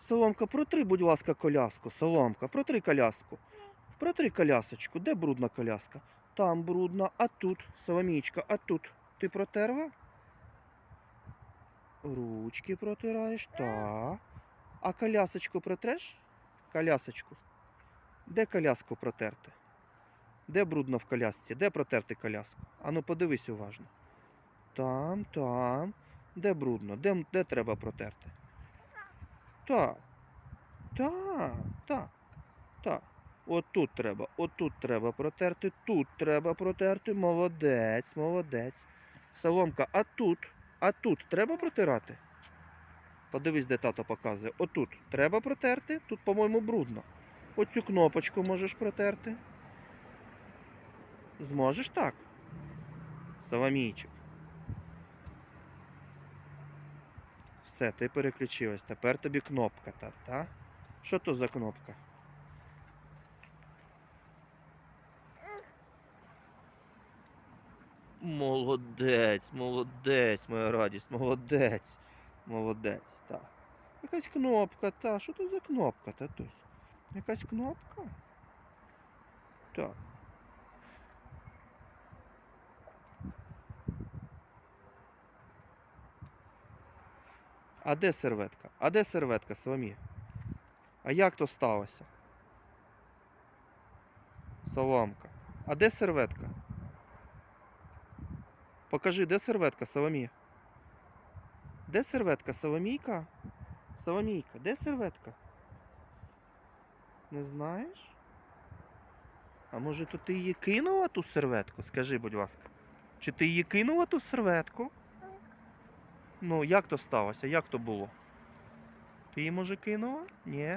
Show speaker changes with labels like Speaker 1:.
Speaker 1: Соломка, протри, будь ласка, коляску. Соломка, протри коляску. Протри колясочку. Де брудна коляска? Там брудна, а тут, Соломічка, а тут. Ти протерла? Ручки протираєш, так. А колясочку протреш? Колясочку. Де коляску протерти? Де брудно в колясці? Де протерти коляску? Ану, подивись уважно. Там, там. Де брудно? Де, де треба протерти? Так. Так, так, так. Отут треба, отут треба протерти, тут треба протерти. Молодець, молодець. Соломка, а тут, а тут треба протирати? Подивись, де тато показує. Отут треба протерти, тут, по-моєму, брудно. Оцю кнопочку можеш протерти. Зможеш так? Соломійчик. Все, ти переключилась. Тепер тобі кнопка та, та? Що то за кнопка? Молодець, молодець, моя радість, молодець, молодець, так. Якась кнопка, та. Що то за кнопка, татусь? Якась кнопка? Так. А де серветка? А де серветка, Соломія? А як то сталося? Соломка. А де серветка? Покажи, де серветка, Соломія? Де серветка, Соломійка? Соломійка, де серветка? Не знаєш? А може то ти її кинула ту серветку? Скажи, будь ласка. Чи ти її кинула ту серветку? Ну, як то сталося? Як то було? Ти може кинула? Ні?